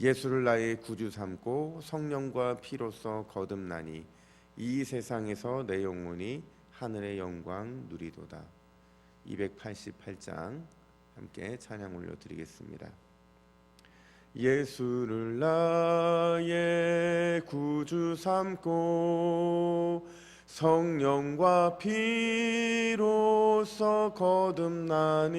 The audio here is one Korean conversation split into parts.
예수를 나의 구주 삼고 성령과 피로써 거듭나니 이 세상에서 내 영혼이 하늘의 영광 누리도다. 288장 함께 찬양 올려드리겠습니다. 예수를 나의 구주 삼고 성령과 피로써 거듭나니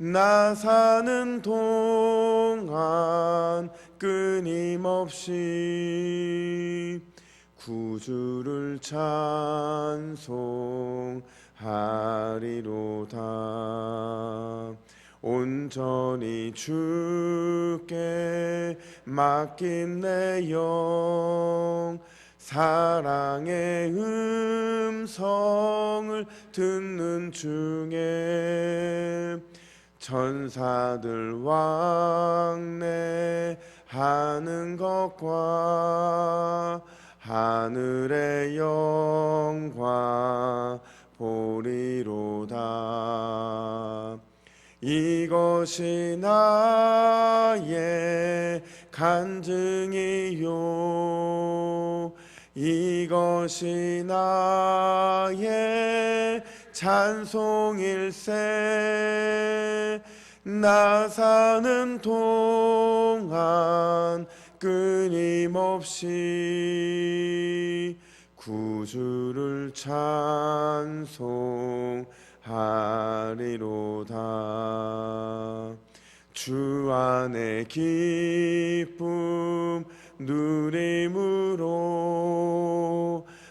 나 사는 동안 끊임없이 구주를 찬송하리로다. 온전히 주께 맡긴 내 영 사랑의 음성을 듣는 중에 천사들 왕래하는 것과 하늘의 영광 보리로다. 이것이 나의 간증이요. 이것이 나의 찬송일세 나 사는 동안 끊임없이 구주를 찬송하리로다. 주 안에 기쁨 누림으로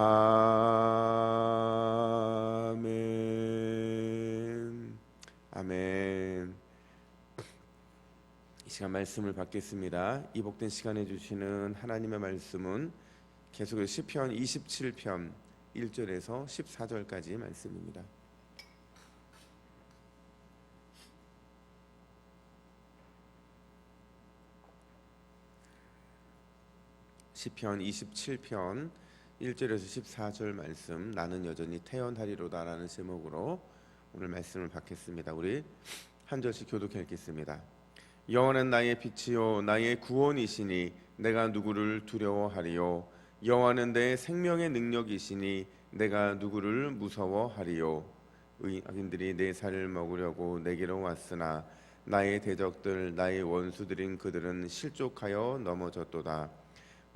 아멘 아멘 이 시간 말씀을 받겠습니다. 이 복된 시간에 주시는 하나님의 말씀은 계속해서 시편 27편 1절에서 14절까지 말씀입니다. 시편 27편 1절에서 14절 말씀 나는 여전히 태연하리로다라는 제목으로 오늘 말씀을 받겠습니다. 우리 한 절씩 교독해 읽겠습니다. 여호와는 나의 빛이요 나의 구원이시니 내가 누구를 두려워하리요 여호와는 내 생명의 능력이시니 내가 누구를 무서워하리요 의인들이 내 살을 먹으려고 내게로 왔으나 나의 대적들 나의 원수들인 그들은 실족하여 넘어졌도다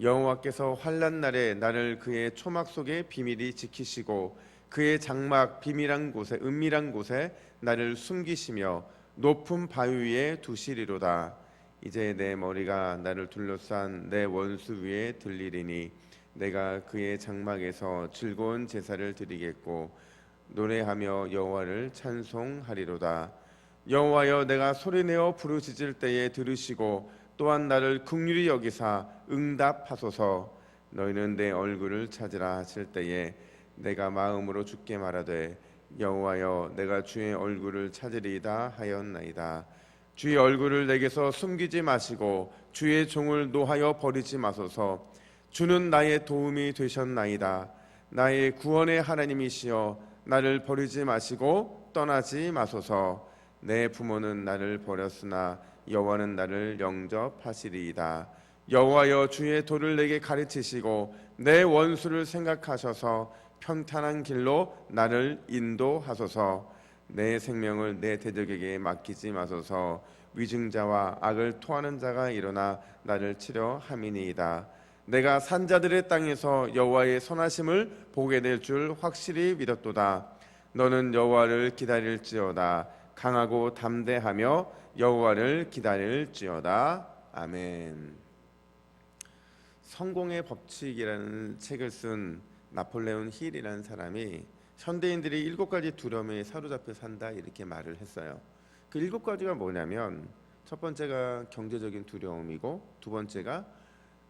여호와께서 환난 날에 나를 그의 초막 속에 비밀히 지키시고 그의 장막 비밀한 곳에 은밀한 곳에 나를 숨기시며 높은 바위 위에 두시리로다. 이제 내 머리가 나를 둘러싼 내 원수 위에 들리리니 내가 그의 장막에서 즐거운 제사를 드리겠고 노래하며 여호와를 찬송하리로다. 여호와여 내가 소리내어 부르짖을 때에 들으시고 또한 나를 긍휼히 여기사 응답하소서. 너희는 내 얼굴을 찾으라 하실 때에 내가 마음으로 주께 말하되 여호와여 내가 주의 얼굴을 찾으리이다 하였나이다. 주의 얼굴을 내게서 숨기지 마시고 주의 종을 노하여 버리지 마소서. 주는 나의 도움이 되셨나이다. 나의 구원의 하나님이시여 나를 버리지 마시고 떠나지 마소서. 내 부모는 나를 버렸으나 여호와는 나를 영접하시리이다. 여호와여 주의 도를 내게 가르치시고 내 원수를 생각하셔서 평탄한 길로 나를 인도하소서. 내 생명을 내 대적에게 맡기지 마소서. 위증자와 악을 토하는 자가 일어나 나를 치려 함이니이다. 내가 산자들의 땅에서 여호와의 선하심을 보게 될 줄 확실히 믿었도다. 너는 여호와를 기다릴지어다 강하고 담대하며 여호와를 기다릴지어다 아멘 성공의 법칙이라는 책을 쓴 나폴레온 힐이라는 사람이 현대인들이 일곱 가지 두려움에 사로잡혀 산다 이렇게 말을 했어요. 그 일곱 가지가 뭐냐면 첫 번째가 경제적인 두려움이고 두 번째가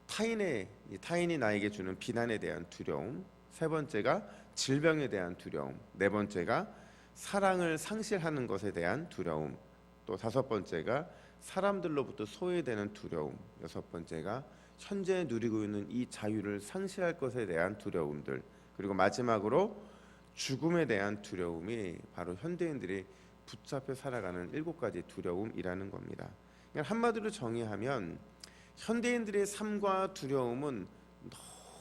타인의 타인이 나에게 주는 비난에 대한 두려움, 세 번째가 질병에 대한 두려움, 네 번째가 사랑을 상실하는 것에 대한 두려움, 또 다섯 번째가 사람들로부터 소외되는 두려움, 여섯 번째가 현재 누리고 있는 이 자유를 상실할 것에 대한 두려움들 그리고 마지막으로 죽음에 대한 두려움이 바로 현대인들이 붙잡혀 살아가는 일곱 가지 두려움이라는 겁니다. 한마디로 정의하면 현대인들의 삶과 두려움은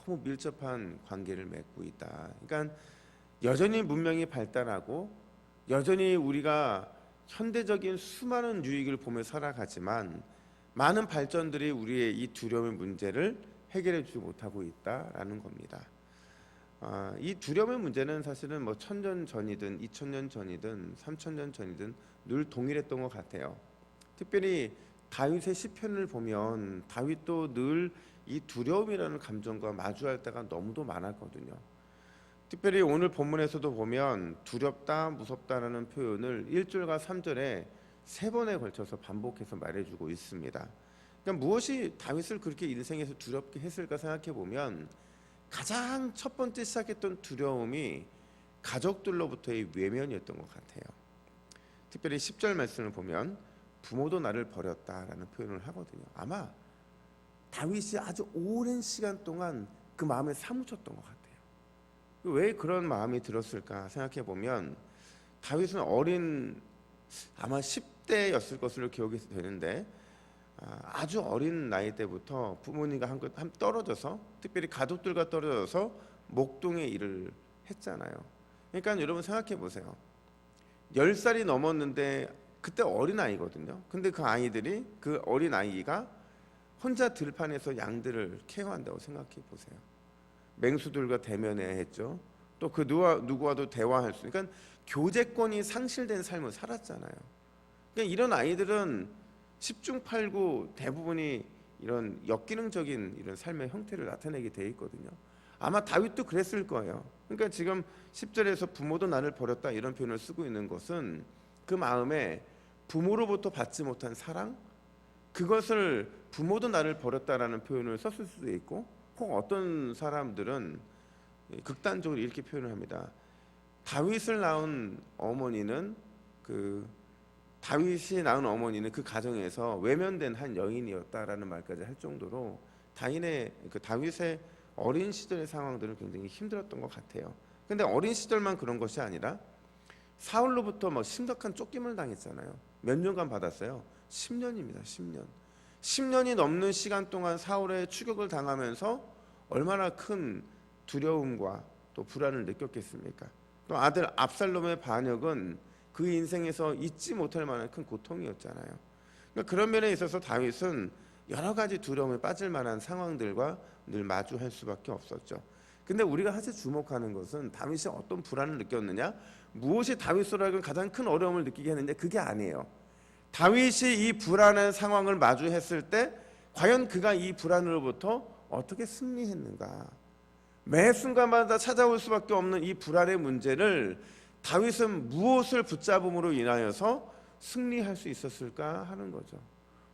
너무 밀접한 관계를 맺고 있다. 그러니까 여전히 문명이 발달하고 여전히 우리가 현대적인 수많은 유익을 보며 살아가지만 많은 발전들이 우리의 이 두려움의 문제를 해결해 주지 못하고 있다라는 겁니다. 아, 이 두려움의 문제는 사실은 뭐 천년 전이든 이천 전이든 삼천 전이든 늘 동일했던 것 같아요. 특별히 다윗의 시편을 보면 다윗도 늘 이 두려움이라는 감정과 마주할 때가 너무도 많았거든요. 특별히 오늘 본문에서도 보면 두렵다, 무섭다라는 표현을 1절과 3절에 세 번에 걸쳐서 반복해서 말해주고 있습니다. 그러니까 무엇이 다윗을 그렇게 인생에서 두렵게 했을까 생각해 보면 가장 첫 번째 시작했던 두려움이 가족들로부터의 외면이었던 것 같아요. 특별히 10절 말씀을 보면 부모도 나를 버렸다라는 표현을 하거든요. 아마 다윗이 아주 오랜 시간 동안 그 마음에 사무쳤던 것 같아요. 왜 그런 마음이 들었을까 생각해 보면 다윗은 어린 아마 10대였을 것으로 기억이 되는데 아, 아주 어린 나이 때부터 부모님과 한, 한 떨어져서 특별히 가족들과 떨어져서 목동의 일을 했잖아요. 그러니까 여러분 생각해 보세요. 10살이 넘었는데 그때 어린 아이거든요. 근데 그 아이들이 그 어린 아이가 혼자 들판에서 양들을 케어한다고 생각해 보세요. 맹수들과 대면해야 했죠. 또 그 누가 누구와도 대화할 수. 그러니까 교제권이 상실된 삶을 살았잖아요. 그러니까 이런 아이들은 10중 8구 대부분이 이런 역기능적인 이런 삶의 형태를 나타내게 돼 있거든요. 아마 다윗도 그랬을 거예요. 그러니까 지금 10절에서 부모도 나를 버렸다 이런 표현을 쓰고 있는 것은 그 마음에 부모로부터 받지 못한 사랑 그것을 부모도 나를 버렸다라는 표현을 썼을 수도 있고 혹 어떤 사람들은 극단적으로 이렇게 표현을 합니다. 다윗을 낳은 어머니는 그 다윗이 낳은 어머니는 그 가정에서 외면된 한 여인이었다라는 말까지 할 정도로 다인의 그 다윗의 어린 시절의 상황들은 굉장히 힘들었던 것 같아요. 근데 어린 시절만 그런 것이 아니라 사울로부터 막 심각한 쫓김을 당했잖아요. 몇 년간 받았어요? 10년입니다. 10년. 10년이 넘는 시간 동안 사울의 추격을 당하면서 얼마나 큰 두려움과 또 불안을 느꼈겠습니까? 또 아들 압살롬의 반역은 그 인생에서 잊지 못할 만한 큰 고통이었잖아요. 그러니까 그런 면에 있어서 다윗은 여러 가지 두려움에 빠질 만한 상황들과 늘 마주할 수밖에 없었죠. 근데 우리가 사실 주목하는 것은 다윗이 어떤 불안을 느꼈느냐? 무엇이 다윗으로 하여금 가장 큰 어려움을 느끼게 했는데 그게 아니에요. 다윗이 이 불안한 상황을 마주했을 때 과연 그가 이 불안으로부터 어떻게 승리했는가? 매 순간마다 찾아올 수밖에 없는 이 불안의 문제를 다윗은 무엇을 붙잡음으로 인하여서 승리할 수 있었을까 하는 거죠.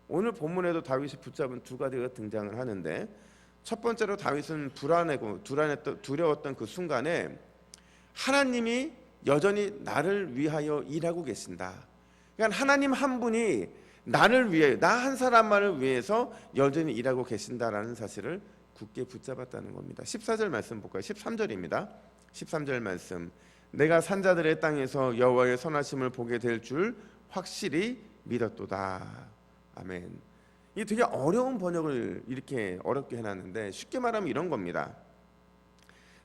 오늘 본문에도 다윗이 붙잡은 두 가지가 등장을 하는데 첫 번째로 다윗은 불안하고 불안했던 두려웠던 그 순간에 하나님이 여전히 나를 위하여 일하고 계신다. 그러니까 하나님 한 분이 나를 위해 나 한 사람만을 위해서 여전히 일하고 계신다라는 사실을 굳게 붙잡았다는 겁니다. 14절 말씀 볼까요? 13절입니다. 13절 말씀. 내가 산자들의 땅에서 여호와의 선하심을 보게 될 줄 확실히 믿었도다. 아멘. 이 되게 어려운 번역을 이렇게 어렵게 해놨는데 쉽게 말하면 이런 겁니다.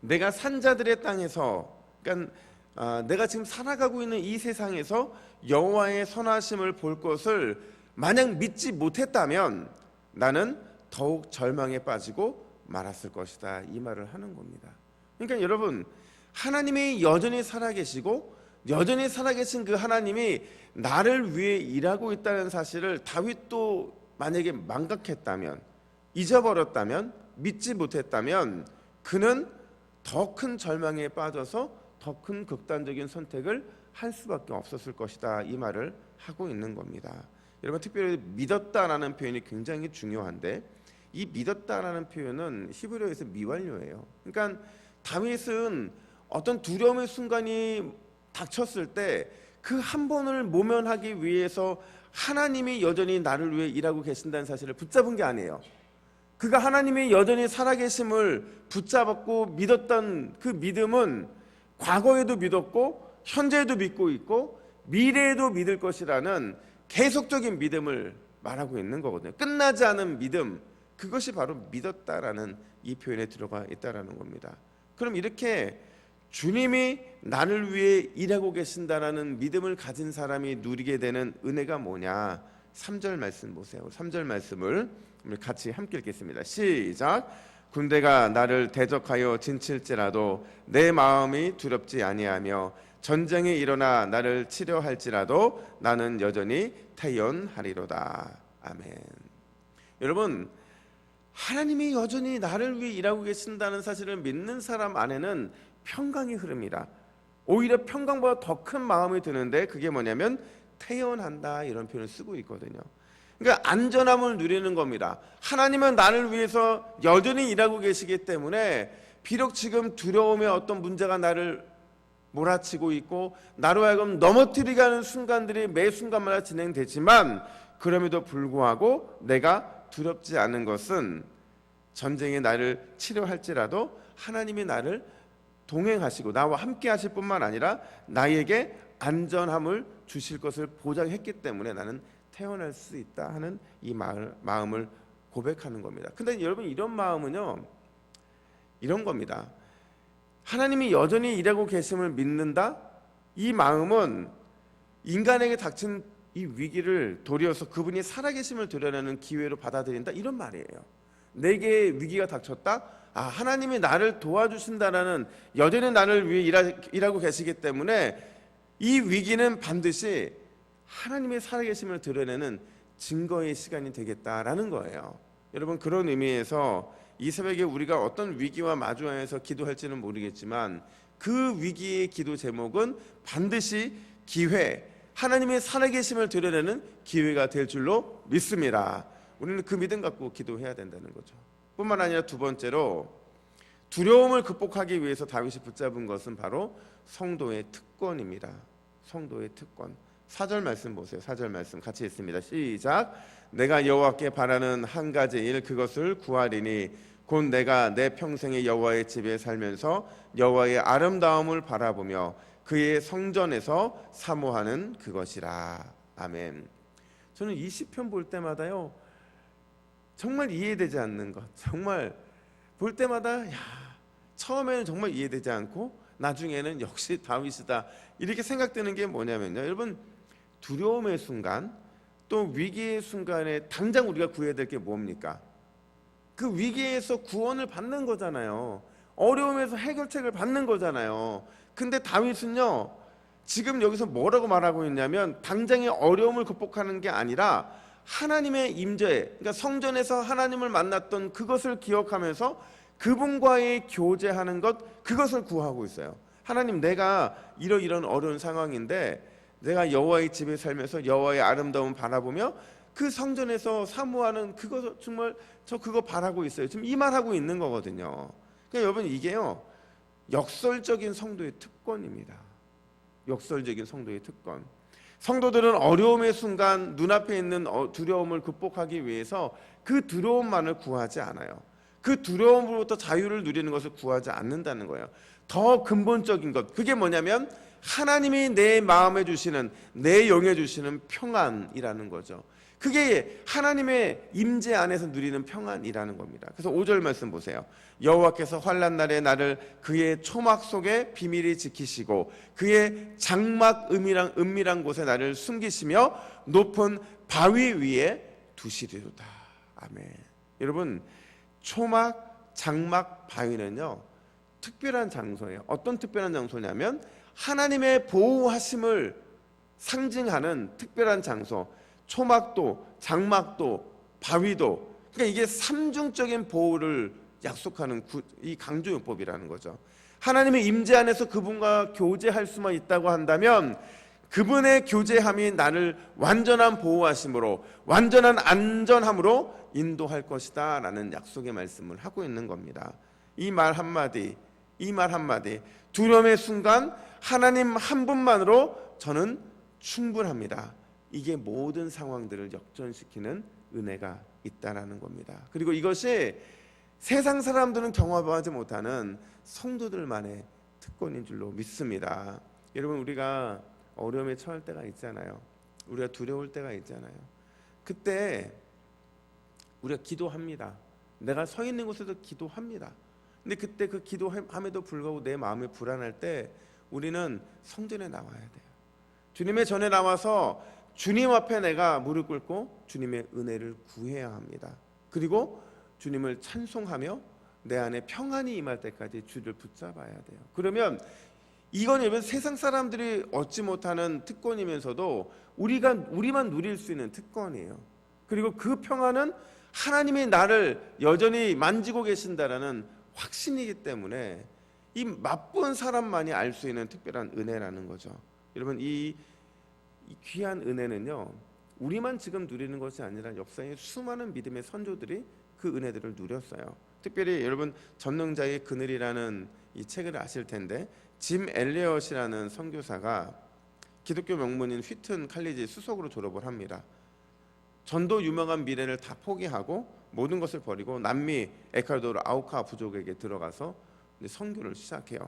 내가 산자들의 땅에서, 그러니까 아, 내가 지금 살아가고 있는 이 세상에서 여호와의 선하심을 볼 것을 만약 믿지 못했다면 나는 더욱 절망에 빠지고 말았을 것이다. 이 말을 하는 겁니다. 그러니까 여러분 하나님이 여전히 살아계시고 여전히 살아계신 그 하나님이 나를 위해 일하고 있다는 사실을 다윗도 만약에 망각했다면 잊어버렸다면 믿지 못했다면 그는 더 큰 절망에 빠져서 더 큰 극단적인 선택을 할 수밖에 없었을 것이다 이 말을 하고 있는 겁니다. 여러분 특별히 믿었다라는 표현이 굉장히 중요한데 이 믿었다라는 표현은 히브리어에서 미완료예요. 그러니까 다윗은 어떤 두려움의 순간이 닥쳤을 때 그 한 번을 모면하기 위해서 하나님이 여전히 나를 위해 일하고 계신다는 사실을 붙잡은 게 아니에요. 그가 하나님이 여전히 살아계심을 붙잡았고 믿었던 그 믿음은 과거에도 믿었고 현재에도 믿고 있고 미래에도 믿을 것이라는 계속적인 믿음을 말하고 있는 거거든요. 끝나지 않은 믿음 그것이 바로 믿었다라는 이 표현에 들어가 있다라는 겁니다. 그럼 이렇게 주님이 나를 위해 일하고 계신다라는 믿음을 가진 사람이 누리게 되는 은혜가 뭐냐? 3절 말씀 보세요. 3절 말씀을 같이 함께 읽겠습니다. 시작. 군대가 나를 대적하여 진칠지라도 내 마음이 두렵지 아니하며 전쟁이 일어나 나를 치료할지라도 나는 여전히 태연하리로다. 아멘. 여러분 하나님이 여전히 나를 위해 일하고 계신다는 사실을 믿는 사람 안에는 평강이 흐릅니다. 오히려 평강보다 더 큰 마음이 드는데 그게 뭐냐면 태연한다 이런 표현을 쓰고 있거든요. 그러니까 안전함을 누리는 겁니다. 하나님은 나를 위해서 여전히 일하고 계시기 때문에 비록 지금 두려움의 어떤 문제가 나를 몰아치고 있고 나로 하여금 넘어뜨리게 하는 순간들이 매 순간마다 진행되지만 그럼에도 불구하고 내가 두렵지 않은 것은 전쟁에 나를 치료할지라도 하나님이 나를 동행하시고 나와 함께 하실 뿐만 아니라 나에게 안전함을 주실 것을 보장했기 때문에 나는 태어날 수 있다 하는 이 마음을 고백하는 겁니다. 근데 여러분 이런 마음은요. 이런 겁니다. 하나님이 여전히 일하고 계심을 믿는다? 이 마음은 인간에게 닥친 이 위기를 도리어서 그분이 살아계심을 드러내는 기회로 받아들인다 이런 말이에요. 내게 위기가 닥쳤다. 아 하나님이 나를 도와주신다라는 여전히 나를 위해 일하, 일하고 계시기 때문에 이 위기는 반드시 하나님의 살아계심을 드러내는 증거의 시간이 되겠다라는 거예요. 여러분 그런 의미에서 이 새벽에 우리가 어떤 위기와 마주하면서 기도할지는 모르겠지만 그 위기의 기도 제목은 반드시 기회, 하나님의 살아계심을 드러내는 기회가 될 줄로 믿습니다. 우리는 그 믿음 갖고 기도해야 된다는 거죠. 뿐만 아니라 두 번째로 두려움을 극복하기 위해서 다윗이 붙잡은 것은 바로 성도의 특권입니다. 성도의 특권. 사절 말씀 보세요. 사절 말씀 같이 읽습니다. 시작. 내가 여호와께 바라는 한 가지 일 그것을 구하리니 곧 내가 내 평생의 여호와의 집에 살면서 여호와의 아름다움을 바라보며 그의 성전에서 사모하는 그것이라. 아멘. 저는 이 시편 볼 때마다요. 정말 이해되지 않는 것. 정말 볼 때마다 야, 처음에는 정말 이해되지 않고 나중에는 역시 다윗이다. 이렇게 생각되는 게 뭐냐면요. 여러분 두려움의 순간 또 위기의 순간에 당장 우리가 구해야 될 게 뭡니까? 그 위기에서 구원을 받는 거잖아요. 어려움에서 해결책을 받는 거잖아요. 근데 다윗은요. 지금 여기서 뭐라고 말하고 있냐면 당장의 어려움을 극복하는 게 아니라 하나님의 임재, 그러니까 성전에서 하나님을 만났던 그것을 기억하면서 그분과의 교제하는 것 그것을 구하고 있어요. 하나님 내가 이러이런 어려운 상황인데 내가 여호와의 집에 살면서 여호와의 아름다움 바라보며 그 성전에서 사모하는 그거 정말 저 그거 바라고 있어요. 지금 이 말하고 있는 거거든요. 그러니까 여러분 이게요 역설적인 성도의 특권입니다. 역설적인 성도의 특권. 성도들은 어려움의 순간 눈앞에 있는 어, 두려움을 극복하기 위해서 그 두려움만을 구하지 않아요. 그 두려움으로부터 자유를 누리는 것을 구하지 않는다는 거예요. 더 근본적인 것. 그게 뭐냐면 하나님이 내 마음에 주시는 내 영에 주시는 평안이라는 거죠. 그게 하나님의 임재 안에서 누리는 평안이라는 겁니다. 그래서 5절 말씀 보세요. 여호와께서 환난 날에 나를 그의 초막 속에 비밀히 지키시고 그의 장막 은밀한 은밀한 곳에 나를 숨기시며 높은 바위 위에 두시리로다. 아멘. 여러분 초막 장막 바위는요 특별한 장소예요. 어떤 특별한 장소냐면 하나님의 보호하심을 상징하는 특별한 장소. 초막도, 장막도, 바위도. 그러니까 이게 삼중적인 보호를 약속하는 구, 이 강조요법이라는 거죠. 하나님의 임재 안에서 그분과 교제할 수만 있다고 한다면 그분의 교제함이 나를 완전한 보호하심으로 완전한 안전함으로 인도할 것이다 라는 약속의 말씀을 하고 있는 겁니다. 이 말 한마디, 이 말 한마디 두려움의 순간 하나님 한 분만으로 저는 충분합니다. 이게 모든 상황들을 역전시키는 은혜가 있다라는 겁니다. 그리고 이것이 세상 사람들은 경험하지 못하는 성도들만의 특권인 줄로 믿습니다. 여러분 우리가 어려움에 처할 때가 있잖아요. 우리가 두려울 때가 있잖아요. 그때 우리가 기도합니다. 내가 서 있는 곳에서 기도합니다. 근데 그때 그 기도함에도 불구하고 내 마음이 불안할 때 우리는 성전에 나와야 돼요. 주님의 전에 나와서 주님 앞에 내가 무릎 꿇고 주님의 은혜를 구해야 합니다. 그리고 주님을 찬송하며 내 안에 평안이 임할 때까지 주를 붙잡아야 돼요. 그러면 이건 여러분 세상 사람들이 얻지 못하는 특권이면서도 우리가 우리만 누릴 수 있는 특권이에요. 그리고 그 평안은 하나님이 나를 여전히 만지고 계신다라는 확신이기 때문에 이 맛본 사람만이 알 수 있는 특별한 은혜라는 거죠. 여러분 이, 이 귀한 은혜는요 우리만 지금 누리는 것이 아니라 역사의 수많은 믿음의 선조들이 그 은혜들을 누렸어요. 특별히 여러분 전능자의 그늘이라는 이 책을 아실 텐데 짐 엘리엇이라는 선교사가 기독교 명문인 휘튼 칼리지 수석으로 졸업을 합니다. 전도 유명한 미래를 다 포기하고 모든 것을 버리고 남미 에콰도르 아우카 부족에게 들어가서 선교를 시작해요.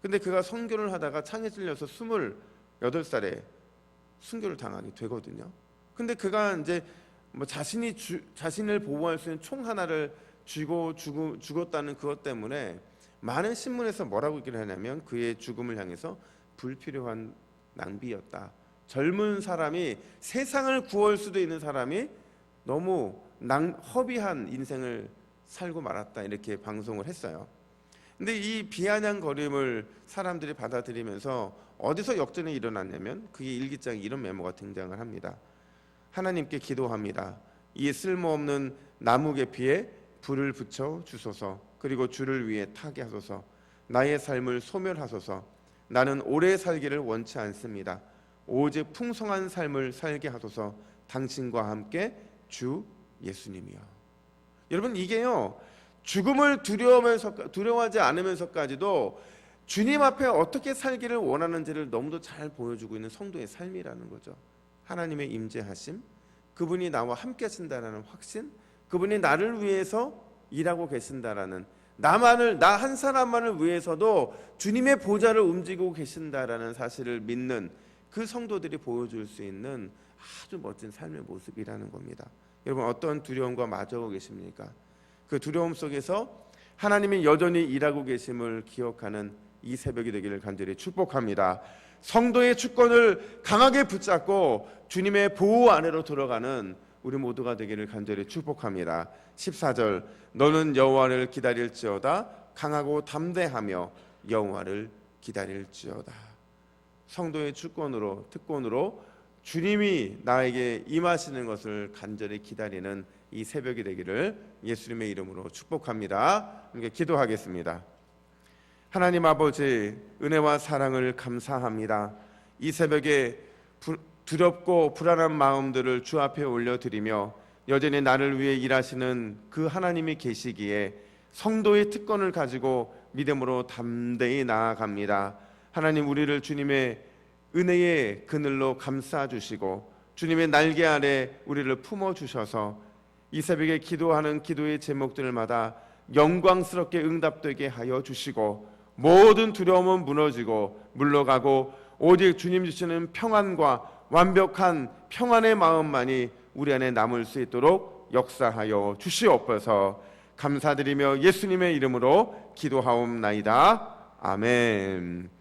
근데 그가 선교를 하다가 창에 찔려서 28살에 순교를 당하게 되거든요. 근데 그가 이제 뭐 자신이 주, 자신을 보호할 수 있는 총 하나를 쥐고 죽, 죽었다는 그것 때문에 많은 신문에서 뭐라고 얘기를 하냐면 그의 죽음을 향해서 불필요한 낭비였다. 젊은 사람이 세상을 구할 수도 있는 사람이 너무 낭, 허비한 인생을 살고 말았다 이렇게 방송을 했어요. 근데 이 비아냥거림을 사람들이 받아들이면서 어디서 역전이 일어났냐면 그게 일기장에 이런 메모가 등장을 합니다. 하나님께 기도합니다. 이 쓸모없는 나무 계피에 불을 붙여 주소서. 그리고 주를 위해 타게 하소서. 나의 삶을 소멸하소서. 나는 오래 살기를 원치 않습니다. 오직 풍성한 삶을 살게 하소서. 당신과 함께 주 예수님이요. 여러분 이게요. 죽음을 두려워하면서 두려워하지 않으면서까지도 주님 앞에 어떻게 살기를 원하는지를 너무도 잘 보여주고 있는 성도의 삶이라는 거죠. 하나님의 임재하심, 그분이 나와 함께 하신다라는 확신, 그분이 나를 위해서 일하고 계신다라는 나만을 나 한 사람만을 위해서도 주님의 보좌를 움직이고 계신다라는 사실을 믿는 그 성도들이 보여줄 수 있는 아주 멋진 삶의 모습이라는 겁니다. 여러분 어떤 두려움과 마주하고 계십니까? 그 두려움 속에서 하나님이 여전히 일하고 계심을 기억하는 이 새벽이 되기를 간절히 축복합니다. 성도의 주권을 강하게 붙잡고 주님의 보호 안으로 들어가는 우리 모두가 되기를 간절히 축복합니다. 14절 너는 여호와를 기다릴지어다 강하고 담대하며 여호와를 기다릴지어다. 성도의 주권으로 특권으로 주님이 나에게 임하시는 것을 간절히 기다리는 이 새벽이 되기를 예수님의 이름으로 축복합니다. 함께 기도하겠습니다. 하나님 아버지 은혜와 사랑을 감사합니다. 이 새벽에 부, 두렵고 불안한 마음들을 주 앞에 올려드리며 여전히 나를 위해 일하시는 그 하나님이 계시기에 성도의 특권을 가지고 믿음으로 담대히 나아갑니다. 하나님 우리를 주님의 은혜의 그늘로 감싸 주시고 주님의 날개 아래 우리를 품어 주셔서 이 새벽에 기도하는 기도의 제목들마다 영광스럽게 응답되게 하여 주시고 모든 두려움은 무너지고 물러가고 오직 주님 주시는 평안과 완벽한 평안의 마음만이 우리 안에 남을 수 있도록 역사하여 주시옵소서 감사드리며 예수님의 이름으로 기도하옵나이다. 아멘.